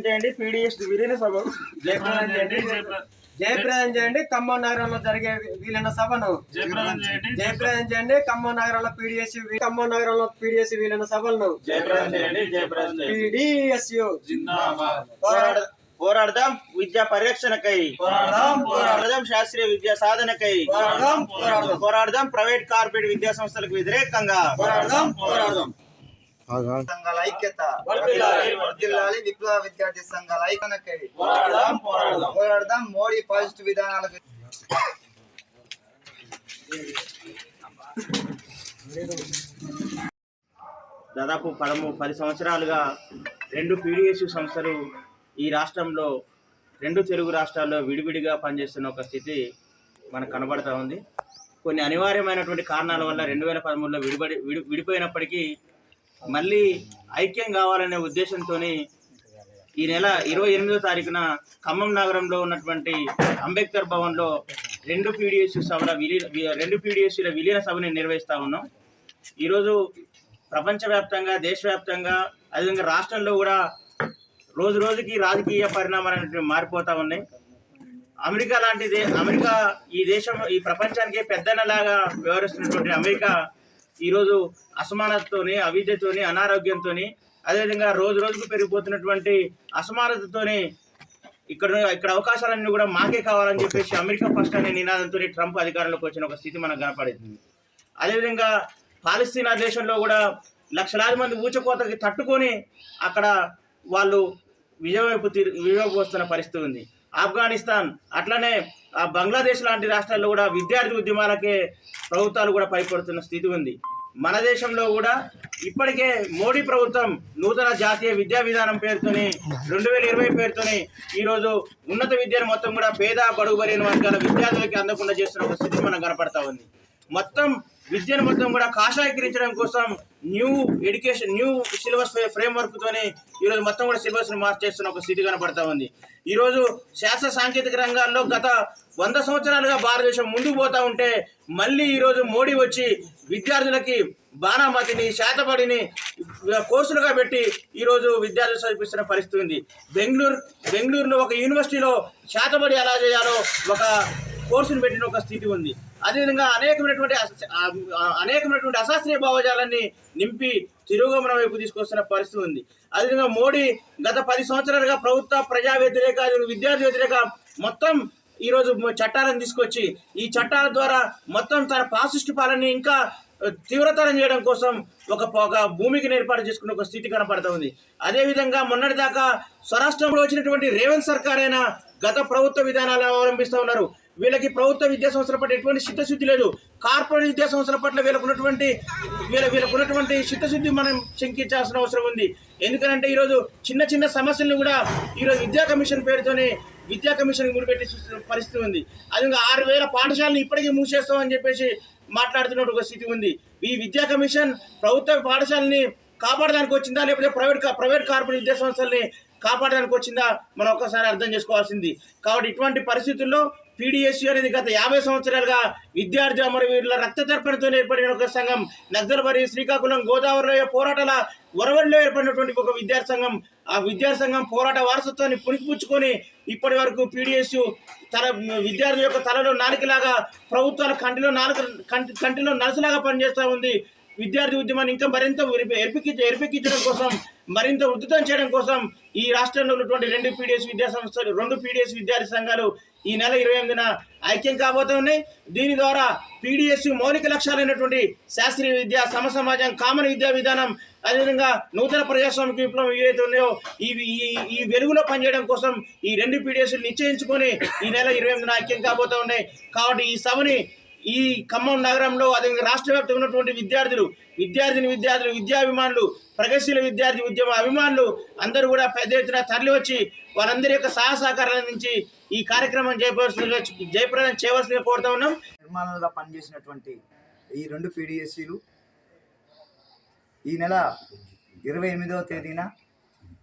జయప్రదం చేయండి పీడిఎస్ విలీన సభ జయప్రదం చేయండి జయప్ర- జయప్రదం చేయండి. ఖమ్మం నగరంలో జరిగే వీలైన సభను. జయప్రదం చేయండి. ఖమ్మం నగరంలో పీడిఎస్ ఖమ్మం నగరంలో పీడిఎస్ వీలైన సభలను. పోరాడ- పోరాడదాం విద్యా పరిరక్షణకై. పోరాడదాం, పోరాడదాం శాస్త్రీయ విద్యా సాధనకై. పోరాడదాం, పోరాడదాం. పోరాడదాం ప్రైవేట్ కార్పొరేట్ విద్యా సంస్థలకు వ్యతిరేకంగా. పోరాడదాం పోరాడదాం. సంఘాల ఐక్యత. విప్లవ విద్యార్థి సంఘాల పోరాడదాం పోరాడదాం. మోడీ పాజిటివ్ విధానాలకు దాదాపు పదమూ పది సంవత్సరాలుగా రెండు పీడిఎస్ సంస్థలు ఈ రాష్ట్రంలో రెండు తెలుగు రాష్ట్రాల్లో విడివిడిగా పనిచేస్తున్న ఒక స్థితి మనకు కనబడతా ఉంది. కొన్ని అనివార్యమైనటువంటి కారణాల వల్ల రెండు వేల పదమూడులో విడిపడి విడి విడిపోయినప్పటికీ మళ్ళీ ఐక్యం కావాలనే ఉద్దేశంతో ఈ నెల ఇరవై ఎనిమిదో తారీఖున ఖమ్మం నగరంలో ఉన్నటువంటి అంబేద్కర్ భవన్లో రెండు పీడిఎస్ సభల విలీన రెండు పీడిఎస్ల విలీన సభని నిర్వహిస్తా ఉన్నాం. ఈరోజు ప్రపంచవ్యాప్తంగా దేశవ్యాప్తంగా అదేవిధంగా రాష్ట్రంలో కూడా రోజు రోజుకి రాజకీయ పరిణామాలు అనేటువంటి మారిపోతూ ఉన్నాయి. అమెరికా లాంటి దే అమెరికా ఈ దేశం ఈ ప్రపంచానికి పెద్దనలాగా వ్యవహరిస్తున్నటువంటి అమెరికా ఈరోజు అసమానతతోని అవిద్యతోని అనారోగ్యంతోని అదేవిధంగా రోజు రోజుకు పెరిగిపోతున్నటువంటి అసమానతతోని ఇక్కడ ఇక్కడ అవకాశాలన్నీ కూడా మాకే కావాలని చెప్పేసి అమెరికా ఫస్ట్ అనే నినాదంతో ట్రంప్ అధికారంలోకి వచ్చిన ఒక స్థితి మనకు కనపడుతుంది అదేవిధంగా పాలస్తీనా దేశంలో కూడా లక్షలాది మంది ఊచకోతకి తట్టుకొని అక్కడ వాళ్ళు విజయం వైపు విజయం వస్తున్న పరిస్థితి ఉంది. ఆఫ్ఘనిస్తాన్ అట్లనే ఆ బంగ్లాదేశ్ లాంటి రాష్ట్రాల్లో కూడా విద్యార్థి ఉద్యమాలకే ప్రభుత్వాలు కూడా పైపడుతున్న స్థితి ఉంది. మన దేశంలో కూడా ఇప్పటికే మోడీ ప్రభుత్వం నూతన జాతీయ విద్యా విధానం పేరుతోని రెండు వేల ఇరవై పేరుతోని ఈరోజు ఉన్నత విద్యను మొత్తం కూడా పేద బడుగు వర్గాల విద్యార్థులకి అందకుండా చేస్తున్న ఒక స్థితి మనం కనపడతా ఉంది. మొత్తం విద్యను మొత్తం కూడా కాషాయకరించడం కోసం new education new syllabus framework తోని ఈరోజు మొత్తం కూడా సిలబస్ను మార్చేస్తున్న ఒక స్థితి కనపడతా ఉంది. ఈరోజు శాస్త్ర సాంకేతిక రంగాల్లో గత వంద సంవత్సరాలుగా భారతదేశం ముందుకు పోతా ఉంటే మళ్ళీ ఈరోజు మోడీ వచ్చి విద్యార్థులకి బాణామతిని శాతపడిని కోర్సులుగా పెట్టి ఈరోజు విద్యార్థులు చదివిస్తున్న పరిస్థితి ఉంది. బెంగళూరు బెంగళూరులో ఒక యూనివర్సిటీలో శాతపడి ఎలా చేయాలో ఒక కోర్సును పెట్టిన ఒక స్థితి ఉంది. అదేవిధంగా అనేకమైనటువంటి అనేకమైనటువంటి అశాస్త్రీయ భావజాలాన్ని నింపి తిరోగమనం వైపు తీసుకొస్తున్న పరిస్థితి ఉంది. అదేవిధంగా మోడీ గత పది సంవత్సరాలుగా ప్రభుత్వ ప్రజా వ్యతిరేక విద్యార్థి వ్యతిరేక మొత్తం ఈరోజు చట్టాలను తీసుకొచ్చి ఈ చట్టాల ద్వారా మొత్తం తన పాసిస్ట్ పాలన ఇంకా తీవ్రతరం చేయడం కోసం ఒక ఒక భూమికి ఏర్పాటు చేసుకున్న ఒక స్థితి కనపడుతూ ఉంది. అదేవిధంగా మొన్నటిదాకా స్వరాష్ట్రంలో వచ్చినటువంటి రేవంత్ సర్కార్ అయినా గత ప్రభుత్వ విధానాలు అవలంబిస్తూ ఉన్నారు. వీళ్ళకి ప్రభుత్వ విద్యా సంస్థల పట్ల ఎటువంటి చిత్తశుద్ధి లేదు. కార్పొరేట్ విద్యా సంస్థల పట్ల వీళ్ళకు ఉన్నటువంటి వీళ్ళ వీళ్ళకు ఉన్నటువంటి చిత్తశుద్ధి మనం శంకించాల్సిన అవసరం ఉంది. ఎందుకంటే ఈరోజు చిన్న చిన్న సమస్యలను కూడా ఈరోజు విద్యా కమిషన్ పేరుతోనే విద్యా కమిషన్ ముడిపెట్టి పరిస్థితి ఉంది. అది ఇంకా ఆరు వేల పాఠశాలను ఇప్పటికీ మూసేస్తామని చెప్పేసి మాట్లాడుతున్న ఒక స్థితి ఉంది. ఈ విద్యా కమిషన్ ప్రభుత్వ పాఠశాలని కాపాడడానికి వచ్చిందా? లేకపోతే ప్రైవేట్ ప్రైవేట్ కార్పొరేట్ విద్యా సంస్థల్ని కాపాడడానికి వచ్చిందా? మనం ఒక్కసారి అర్థం చేసుకోవాల్సింది. కాబట్టి ఇటువంటి పరిస్థితుల్లో పీడిఎస్యు అనేది గత యాభై సంవత్సరాలుగా విద్యార్థి అమరవీరుల రక్త తర్పణతో ఏర్పడిన ఒక సంఘం నగ్దలబరి శ్రీకాకుళం గోదావరిలో పోరాటాల వరవడిలో ఏర్పడినటువంటి ఒక విద్యార్థి సంఘం ఆ విద్యార్థి సంఘం పోరాట వారసత్వాన్ని పుణికిపుచ్చుకొని ఇప్పటి వరకు పీడిఎస్యు తల విద్యార్థి యొక్క తలలో నాలుకలాగా ప్రభుత్వాల కంటిలో నాలుక కంటి కంటిలో నలుసులాగా పనిచేస్తూ ఉంది. విద్యార్థి ఉద్యమాన్ని ఇంకా మరింత ఎరిపికి ఎరిపెక్కించడం కోసం మరింత ఉధృతం చేయడం కోసం ఈ రాష్ట్రంలో ఉన్నటువంటి రెండు పీడిఎస్ విద్యా సంస్థలు రెండు పీడిఎస్ విద్యార్థి సంఘాలు ఈ నెల ఇరవై ఎనిమిదిన ఐక్యం కాబోతున్నాయి. దీని ద్వారా పీడిఎస్ మౌలిక లక్ష్యాలైనటువంటి శాస్త్రీయ విద్య సమ సమాజం కామన్ విద్యా విధానం అదేవిధంగా నూతన ప్రజాస్వామిక విప్లవం ఏవైతే ఉన్నాయో ఈ ఈ ఈ వెలుగులో పనిచేయడం కోసం ఈ రెండు పీడిఎస్లు నిశ్చయించుకొని ఈ నెల ఇరవై ఎనిమిదిన ఐక్యం కాబోతా ఉన్నాయి. కాబట్టి ఈ సభని ఈ ఖమ్మం నగరంలో అదేవిధంగా రాష్ట్ర వ్యాప్తంగా ఉన్నటువంటి విద్యార్థులు విద్యార్థిని విద్యార్థులు విద్యాభిమానులు ప్రగతిశీల విద్యార్థి ఉద్యమ అభిమానులు అందరూ కూడా పెద్ద ఎత్తున తరలి వచ్చి వారందరి యొక్క సహసహకారాలు అందించి ఈ కార్యక్రమం జయపరచ జయప్రదం చేయవలసిందిగా కోరుతా ఉన్నాం. నిర్మాణంలో పనిచేసినటువంటి ఈ రెండు పీడిఎస్సీలు ఈ నెల ఇరవై ఎనిమిదవ తేదీన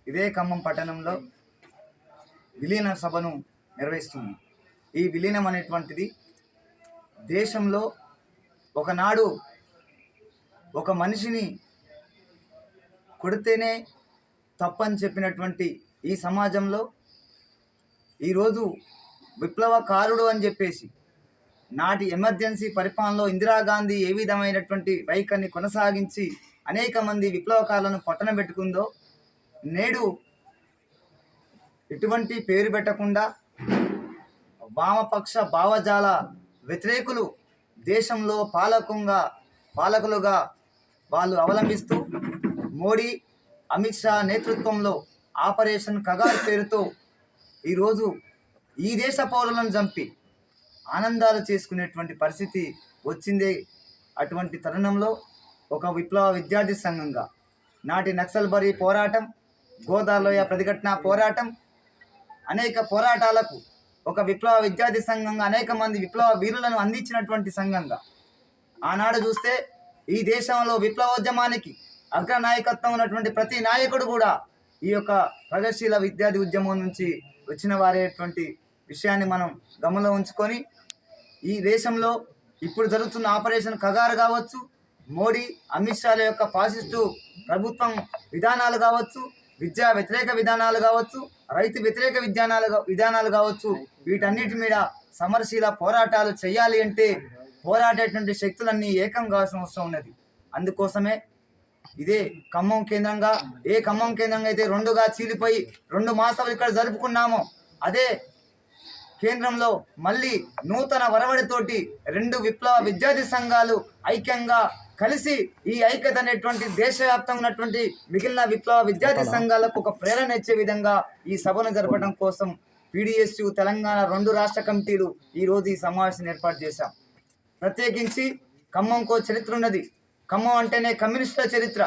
ఇదే ఖమ్మం పట్టణంలో విలీన సభను నిర్వహిస్తుంది ఈ విలీనం అనేటువంటిది దేశంలో ఒకనాడు ఒక మనిషిని కొడితేనే తప్పని చెప్పినటువంటి ఈ సమాజంలో ఈరోజు విప్లవకారుడు అని చెప్పేసి నాటి ఎమర్జెన్సీ పరిపాలనలో ఇందిరాగాంధీ ఏ విధమైనటువంటి వైఖరిని కొనసాగించి అనేక మంది విప్లవకారులను పట్టణ పెట్టుకుందో నేడు ఎటువంటి పేరు పెట్టకుండా వామపక్ష భావజాల వ్యతిరేకులు దేశంలో పాలకంగా పాలకులుగా వాళ్ళు అవలంబిస్తూ మోడీ అమిత్ షా నేతృత్వంలో ఆపరేషన్ కగార్ పేరుతో ఈరోజు ఈ దేశ పౌరులను చంపి ఆనందాలు చేసుకునేటువంటి పరిస్థితి వచ్చిందే అటువంటి తరుణంలో ఒక విప్లవ విద్యార్థి సంఘంగా. నాటి నక్సల్బరీ పోరాటం గోదావరిలోయ ప్రతిఘటన పోరాటం అనేక పోరాటాలకు ఒక విప్లవ విద్యార్థి సంఘంగా అనేక మంది విప్లవ వీరులను అందించినటువంటి సంఘంగా. ఆనాడు చూస్తే ఈ దేశంలో విప్లవోద్యమానికి అగ్రనాయకత్వం ఉన్నటువంటి ప్రతి నాయకుడు కూడా ఈ యొక్క ప్రగతిశీల విద్యార్థి ఉద్యమం నుంచి వచ్చిన వారేటువంటి విషయాన్ని మనం గమనంలో ఉంచుకొని ఈ దేశంలో ఇప్పుడు జరుగుతున్న ఆపరేషన్ కగారు కావచ్చు మోడీ అమిత్ షాల యొక్క ఫాసిస్టు ప్రభుత్వం విధానాలు కావచ్చు విద్యా వ్యతిరేక విధానాలు కావచ్చు రైతు వ్యతిరేక విధానాలు విధానాలు కావచ్చు వీటన్నిటి మీద సమరశీల పోరాటాలు చేయాలి అంటే పోరాడేటువంటి శక్తులన్నీ ఏకం కావాల్సిన అవసరం ఉన్నది. అందుకోసమే ఇదే ఖమ్మం కేంద్రంగా ఏ ఖమ్మం కేంద్రంగా అయితే రెండుగా చీలిపోయి రెండు మాసాలు ఇక్కడ జరుపుకున్నామో అదే కేంద్రంలో మళ్ళీ నూతన వరవడితోటి రెండు విప్లవ విద్యార్థి సంఘాలు ఐక్యంగా కలిసి ఈ ఐక్యత అనేటువంటి దేశవ్యాప్తంగా ఉన్నటువంటి మిగిలిన విప్లవ విద్యార్థి సంఘాలకు ఒక ప్రేరణ ఇచ్చే విధంగా ఈ సభను జరపడం కోసం పీడిఎస్యు తెలంగాణ రెండు రాష్ట్ర కమిటీలు ఈ రోజు ఈ సమావేశం ఏర్పాటు చేశాం. ప్రత్యేకించి ఖమ్మంకో చరిత్ర ఉన్నది. ఖమ్మం అంటేనే కమ్యూనిస్టుల చరిత్ర.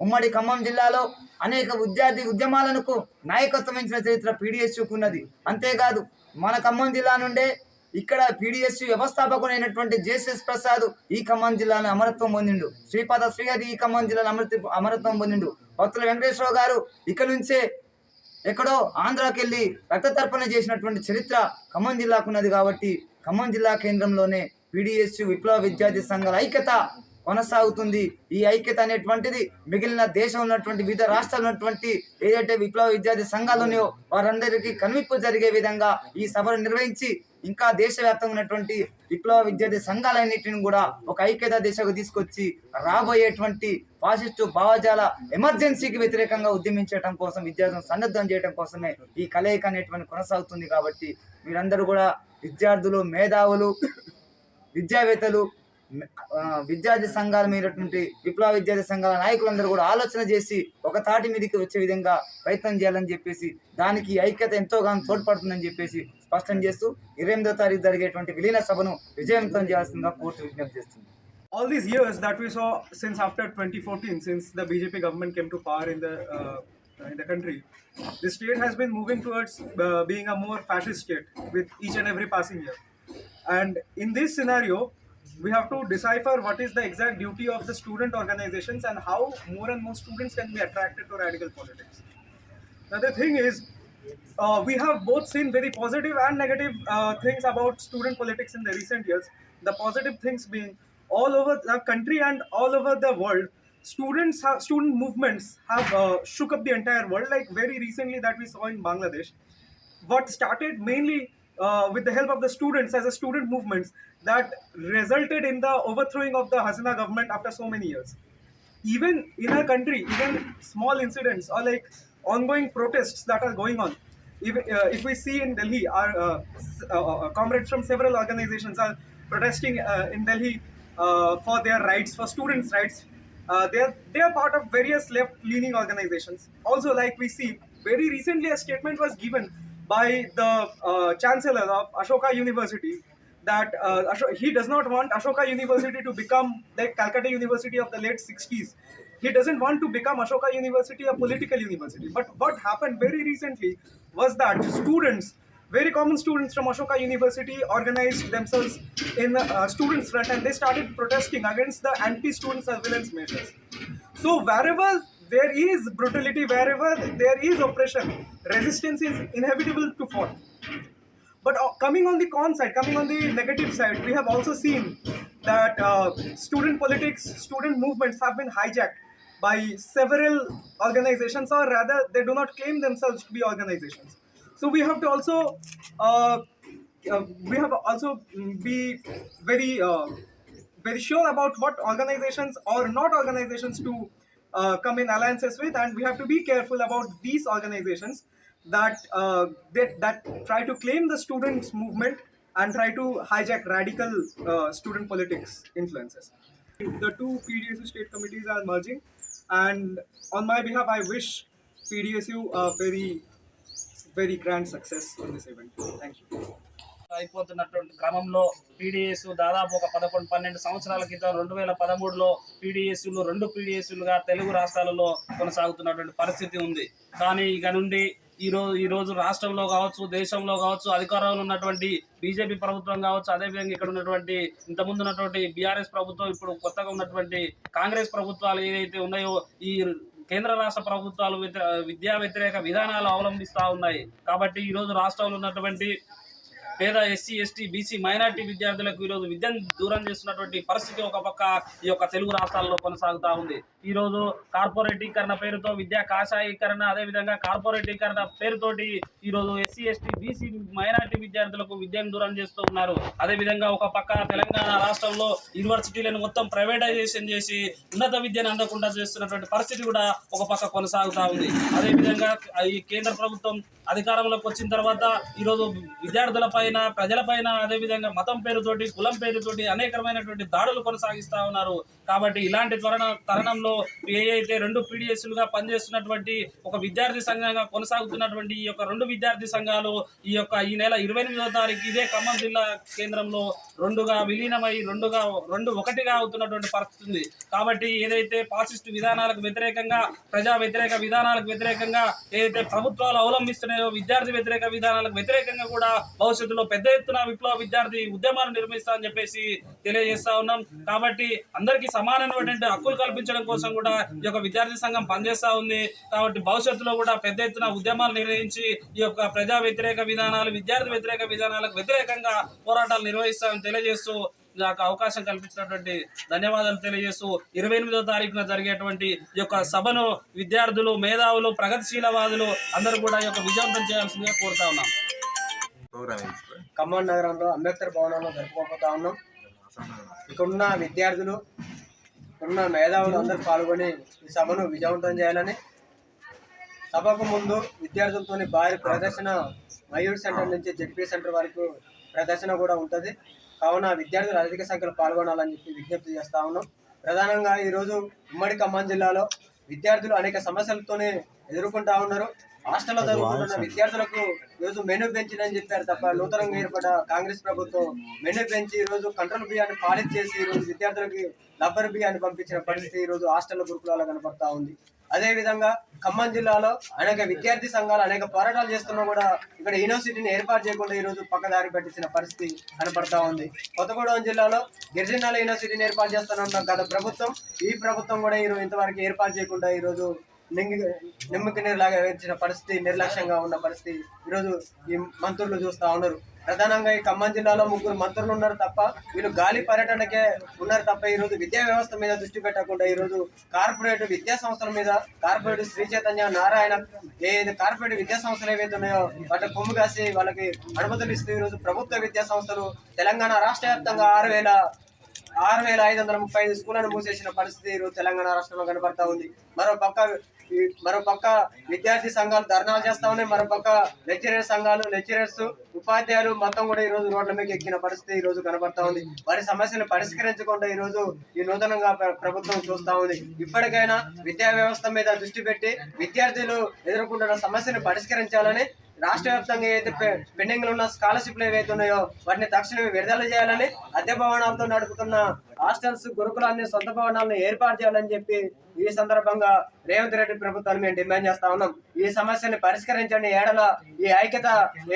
ఉమ్మడి ఖమ్మం జిల్లాలో అనేక విద్యార్థి ఉద్యమాలకు నాయకత్వం ఇచ్చిన చరిత్ర పీడిఎస్యుకు ఉన్నది. అంతేకాదు మన ఖమ్మం జిల్లా నుండే ఇక్కడ పీడిఎస్యు వ్యవస్థాపకుడైనటువంటి జేసీఎస్ ప్రసాద్ ఈ ఖమ్మం జిల్లాలో అమరత్వం పొందిండు. శ్రీపాద శ్రీహరి ఈ ఖమ్మం జిల్లాలో అమృత అమరత్వం పొందిండు. భక్తుల వెంకటేశ్వరరావు గారు ఇక్కడ నుంచే ఎక్కడో ఆంధ్రాకి వెళ్ళి రక్త తర్పణ చేసినటువంటి చరిత్ర ఖమ్మం జిల్లాకు ఉన్నది కాబట్టి ఖమ్మం జిల్లా కేంద్రంలోనే పీడిఎస్ విప్లవ విద్యార్థి సంఘాల ఐక్యత కొనసాగుతుంది. ఈ ఐక్యత అనేటువంటిది మిగిలిన దేశం ఉన్నటువంటి వివిధ రాష్ట్రాలు ఉన్నటువంటి ఏదైతే విప్లవ విద్యార్థి సంఘాలు ఉన్నాయో వారందరికీ కనువిప్పు జరిగే విధంగా ఈ సభను నిర్వహించి ఇంకా దేశవ్యాప్తంగా ఉన్నటువంటి విప్లవ విద్యార్థి సంఘాలన్నింటిని కూడా ఒక ఐక్యత దిశకు తీసుకొచ్చి రాబోయేటువంటి ఫాసిస్టు భావజాల ఎమర్జెన్సీకి వ్యతిరేకంగా ఉద్యమించడం కోసం విద్యార్థులను సన్నద్ధం చేయడం కోసమే ఈ కలయిక అనేటువంటి కొనసాగుతుంది కాబట్టి మీరందరూ కూడా విద్యార్థులు మేధావులు విద్యావేత్తలు విద్యార్థి సంఘాల మీదటువంటి విప్లవ విద్యార్థి సంఘాల నాయకులందరూ కూడా ఆలోచన చేసి ఒక తాటి మీదకి వచ్చే విధంగా ప్రయత్నం చేయాలని చెప్పేసి దానికి ఐక్యత ఎంతోగానో తోడ్పడుతుందని చెప్పేసి స్పష్టం చేస్తూ ఇరవై ఎనిమిదో తారీఖు జరిగేటువంటి విలీన సభను విజయవంతం చేయాల్సిందిగా కోర్టు విజ్ఞప్తి చేస్తుంది all these years that we saw since after 2014, since the BJP government came to power in the uh, in the country, the state has been moving towards uh, being a more fascist state with each and every passing year. And in this scenario, we have to decipher what is the exact duty of the student organizations and how more and more students can be attracted to radical politics. Now the thing is, uh, we have both seen very positive and negative uh, things about student politics in the recent years. The positive things being all over the country and all over the world, students have student movements have uh, shook up the entire world. Like very recently that we saw in Bangladesh, what started mainly uh, with the help of the students as a student movements that resulted in the overthrowing of the Hasina government after so many years even in our country, even small incidents or like ongoing protests that are going on. If, uh, if we see in Delhi, our uh, uh, uh, comrades from several organizations are protesting uh, in Delhi uh, for their rights, for students' rights. Uh, they are they are part of various left-leaning organizations. Also, like we see, very recently a statement was given by the uh, chancellor of Ashoka University that uh, he does not want Ashoka University to become like Calcutta University of the late 60s. He doesn't want to become Ashoka University a political university. But what happened very recently was that students, very common students from Ashoka University, organized themselves in uh, students' front and they started protesting against the anti-student surveillance measures. So wherever there is brutality, wherever there is oppression, resistance is inevitable to fall. But uh, coming on the con side, coming on the negative side, we have also seen that uh, student politics, student movements have been hijacked by several organizations, or rather, they do not claim themselves to be organizations. So we have to also uh, uh, we have also mm, be very uh, very sure about what organizations or not organizations to uh, come in alliances with, and we have to be careful about these organizations that uh, that, that try to claim the students' movement and try to hijack radical uh, student politics influences. The two PDSU state committees are merging, and on my behalf, I wish PDSU a very, very grand success in this event. Thank you. అయిపోతున్నటువంటి క్రమంలో PDS దాదాపు ఒక పదకొండు పన్నెండు సంవత్సరాల క్రితం రెండు వేల పదమూడులో పీడిఎస్లు రెండు పీడిఎస్లుగా తెలుగు రాష్ట్రాలలో కొనసాగుతున్నటువంటి పరిస్థితి ఉంది. కానీ ఇక నుండి ఈ రోజు ఈ రోజు రాష్ట్రంలో కావచ్చు దేశంలో కావచ్చు అధికారంలో ఉన్నటువంటి బీజేపీ ప్రభుత్వం కావచ్చు అదేవిధంగా ఇక్కడ ఉన్నటువంటి ఇంతకుముందు ఉన్నటువంటి బీఆర్ఎస్ ప్రభుత్వం ఇప్పుడు కొత్తగా ఉన్నటువంటి కాంగ్రెస్ ప్రభుత్వాలు ఏదైతే ఉన్నాయో ఈ కేంద్ర రాష్ట్ర ప్రభుత్వాలు విద్యా వ్యతిరేక విధానాలు అవలంబిస్తూ ఉన్నాయి. కాబట్టి ఈ రోజు రాష్ట్రంలో ఉన్నటువంటి పేద ఎస్సీ ఎస్టీ బీసీ మైనార్టీ విద్యార్థులకు ఈరోజు విద్యను దూరం చేస్తున్నటువంటి పరిస్థితి ఒక పక్క ఈ యొక్క తెలుగు రాష్ట్రాల్లో కొనసాగుతూ ఉంది. ఈరోజు కార్పొరేటీకరణ పేరుతో విద్యా కాషాయీకరణ అదేవిధంగా కార్పొరేటీకరణ పేరుతోటి ఈరోజు ఎస్సీ ఎస్టీ బీసీ మైనార్టీ విద్యార్థులకు విద్యను దూరం చేస్తూ ఉన్నారు. అదేవిధంగా ఒక పక్క తెలంగాణ రాష్ట్రంలో యూనివర్సిటీలను మొత్తం ప్రైవేటైజేషన్ చేసి ఉన్నత విద్యను అందకుండా చేస్తున్నటువంటి పరిస్థితి కూడా ఒక పక్క కొనసాగుతూ ఉంది. అదేవిధంగా ఈ కేంద్ర ప్రభుత్వం అధికారంలోకి వచ్చిన తర్వాత ఈరోజు విద్యార్థుల పైన ప్రజల పైన అదేవిధంగా మతం పేరుతోటి కులం పేరుతోటి అనేకమైనటువంటి దాడులు కొనసాగిస్తూ ఉన్నారు. కాబట్టి ఇలాంటి త్వరణ తరుణంలో ఏ అయితే రెండు పీడిఎస్లుగా పనిచేస్తున్నటువంటి ఒక విద్యార్థి సంఘంగా కొనసాగుతున్నటువంటి ఈ యొక్క రెండు విద్యార్థి సంఘాలు ఈ యొక్క ఈ నెల ఇరవై ఎనిమిదవ తారీఖు ఇదే ఖమ్మం జిల్లా కేంద్రంలో రెండుగా విలీనమై రెండుగా రెండు ఒకటిగా అవుతున్నటువంటి పరిస్థితి ఉంది. కాబట్టి ఏదైతే పాసిస్ట్ విధానాలకు వ్యతిరేకంగా ప్రజా వ్యతిరేక విధానాలకు వ్యతిరేకంగా ఏదైతే ప్రభుత్వాలు అవలంబిస్తున్నాయో విద్యార్థి వ్యతిరేక విధానాలకు వ్యతిరేకంగా కూడా భవిష్యత్తులో పెద్ద ఎత్తున విప్లవ విద్యార్థి ఉద్యమాలు నిర్మిస్తా అని చెప్పేసి తెలియజేస్తా ఉన్నాం. కాబట్టి అందరికీ సమానమైనటువంటి హక్కులు కల్పించడం కోసం కూడా ఈ యొక్క విద్యార్థి సంఘం పనిచేస్తా ఉంది. కాబట్టి భవిష్యత్తులో కూడా పెద్ద ఎత్తున ఉద్యమాలు నిర్వహించి ఈ యొక్క ప్రజా వ్యతిరేక విధానాలు విద్యార్థి వ్యతిరేక విధానాలకు వ్యతిరేకంగా పోరాటాలు నిర్వహిస్తామని తెలియజేస్తూ నాకు అవకాశం కల్పించినటువంటి ధన్యవాదాలు తెలియజేస్తూ ఇరవై ఎనిమిదో తారీఖున జరిగేటువంటి ఈ యొక్క సభను విద్యార్థులు మేధావులు ప్రగతిశీలవాదులు అందరూ కూడా ఈ యొక్క విజయవంతం చేయాల్సిందిగా కోరుతా ఉన్నాం. ఖమ్మం నగరంలో అంబేద్కర్ భవనంలో జరుపుకోబోతా ఉన్నాం. ఇక్కడున్న విద్యార్థులు ఉన్న మేధావులు అందరూ పాల్గొని ఈ సభను విజయవంతం చేయాలని సభకు ముందు విద్యార్థులతో భారీ ప్రదర్శన మయూర్ సెంటర్ నుంచి జెడ్పీ సెంటర్ వరకు ప్రదర్శన కూడా ఉంటుంది. కావున విద్యార్థులు అధిక సంఖ్యలో పాల్గొనాలని చెప్పి విజ్ఞప్తి చేస్తా ఉన్నాం. ప్రధానంగా ఈరోజు ఉమ్మడి ఖమ్మం జిల్లాలో విద్యార్థులు అనేక సమస్యలతోనే ఎదుర్కొంటా ఉన్నారు. హాస్టల్లో చదువుకుంటున్న విద్యార్థులకు ఈరోజు మెనూ పెంచిందని చెప్పారు తప్ప నూతనంగా ఏర్పడ్డ కాంగ్రెస్ ప్రభుత్వం మెనూ పెంచి ఈ రోజు కంట్రోల్ బియ్యాన్ని పాలిష్ చేసి ఈ రోజు విద్యార్థులకి రబ్బర్ బియ్యాన్ని పంపించిన పరిస్థితి ఈ రోజు హాస్టల్ గురుకులాలో కనపడతా ఉంది. అదే విధంగా ఖమ్మం జిల్లాలో అనేక విద్యార్థి సంఘాలు అనేక పోరాటాలు చేస్తున్నా కూడా ఇక్కడ యూనివర్సిటీని ఏర్పాటు చేయకుండా ఈ రోజు పక్కదారి పట్టించిన పరిస్థితి కనపడతా ఉంది. కొత్తగూడెం జిల్లాలో గిరిజనాల యూనివర్సిటీని ఏర్పాటు చేస్తున్న గత ప్రభుత్వం ఈ ప్రభుత్వం కూడా ఈ రోజు ఇంతవరకు ఏర్పాటు చేయకుండా ఈ రోజు నింగి నిమ్మకి నీరులాగా వేర్చిన పరిస్థితి నిర్లక్ష్యంగా ఉన్న పరిస్థితి ఈరోజు ఈ మంత్రులు చూస్తా ఉన్నారు. ప్రధానంగా ఈ ఖమ్మం జిల్లాలో ముగ్గురు మంత్రులు ఉన్నారు తప్ప వీళ్ళు గాలి పర్యటనకే ఉన్నారు తప్ప ఈ రోజు విద్యా వ్యవస్థ మీద దృష్టి పెట్టకుండా ఈరోజు కార్పొరేట్ విద్యా సంస్థల మీద కార్పొరేట్ శ్రీ చైతన్య నారాయణ ఏ కార్పొరేట్ విద్యా సంస్థలు ఏవైతే ఉన్నాయో వాటి కొమ్ము కాసి వాళ్ళకి అనుమతులు ఇస్తూ ఈ రోజు ప్రభుత్వ విద్యా సంస్థలు తెలంగాణ రాష్ట్ర వ్యాప్తంగా ఆరు వేల ఆరు వేల ఐదు వందల ముప్పై ఐదు స్కూళ్ళను మూసేసిన పరిస్థితి ఈరోజు తెలంగాణ రాష్ట్రంలో కనబడతా ఉంది. మరో పక్క మరో పక్క విద్యార్థి సంఘాలు ధర్నాలు చేస్తా ఉన్నాయి. మరో పక్క లెక్చరర్ సంఘాలు లెక్చరర్స్ ఉపాధ్యాయులు మొత్తం కూడా ఈ రోజు రోడ్ల మీద ఎక్కిన పరిస్థితి ఈ రోజు కనబడతా ఉంది. వారి సమస్యలు పరిష్కరించకుండా ఈ రోజు ఈ నూతనంగా ప్రభుత్వం చూస్తా ఉంది. ఇప్పటికైనా విద్యా వ్యవస్థ మీద దృష్టి పెట్టి విద్యార్థులు ఎదుర్కొంటున్న సమస్యను పరిష్కరించాలని రాష్ట్ర వ్యాప్తంగా ఏదైతే పెండింగ్లో ఉన్న స్కాలర్షిప్లు ఏవైతే ఉన్నాయో వాటిని తక్షణమే విడుదల చేయాలని అద్దె భవనాలతో నడుపుతున్న హాస్టల్స్ గురుకులాన్ని సొంత భవనాలను ఏర్పాటు చేయాలని చెప్పి ఈ సందర్భంగా రేవంత్ రెడ్డి ప్రభుత్వాన్ని మేము డిమాండ్ చేస్తా ఉన్నాం. ఈ సమస్యని పరిష్కరించండి. ఏడలో ఈ ఐక్యత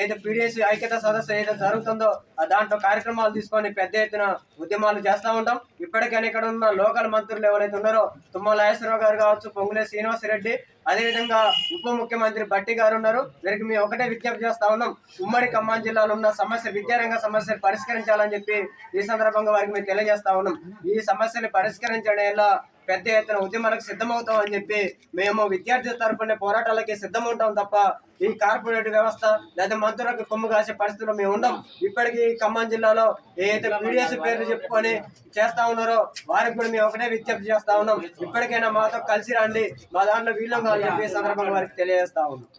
ఏదో పీడిఎస్ ఐక్యత సదస్సు ఏదో జరుగుతుందో దాంట్లో కార్యక్రమాలు తీసుకొని పెద్ద ఎత్తున ఉద్యమాలు చేస్తూ ఉంటాం. ఇప్పటికైనా ఇక్కడ ఉన్న లోకల్ మంత్రులు ఎవరైతే ఉన్నారో తుమ్మల నాగేశ్వరరావు గారు కావచ్చు పొంగులే శ్రీనివాస రెడ్డి అదేవిధంగా ఉప ముఖ్యమంత్రి బట్టి గారు ఉన్నారు. వీరికి మేము ఒకటే విజ్ఞప్తి చేస్తా ఉన్నాం. ఉమ్మడి ఖమ్మం జిల్లాలో ఉన్న సమస్య విద్యారంగ సమస్యను పరిష్కరించాలని చెప్పి ఈ సందర్భంగా వారికి మేము తెలియజేస్తా ఉన్నాం. ఈ సమస్యని పరిష్కరించడం ఎలా పెద్ద ఎత్తున ఉద్యమాలకు సిద్ధమవుతాం అని చెప్పి మేము విద్యార్థుల తరపున పోరాటాలకి సిద్ధమవుతాం తప్ప ఈ కార్పొరేట్ వ్యవస్థ లేదా మంత్రులకు కొమ్ము కాసే పరిస్థితుల్లో మేము ఉండం. ఇప్పటికీ ఖమ్మం జిల్లాలో ఏదైతే పీడిఎస్ పేర్లు చెప్పుకొని చేస్తా ఉన్నారో వారికి కూడా మేము ఒకటే విజ్ఞప్తి చేస్తా ఉన్నాం. ఇప్పటికైనా మాతో కలిసి రండి. మా దాంట్లో వీళ్ళం కాదు చెప్పి సందర్భంగా వారికి తెలియజేస్తా ఉన్నాం.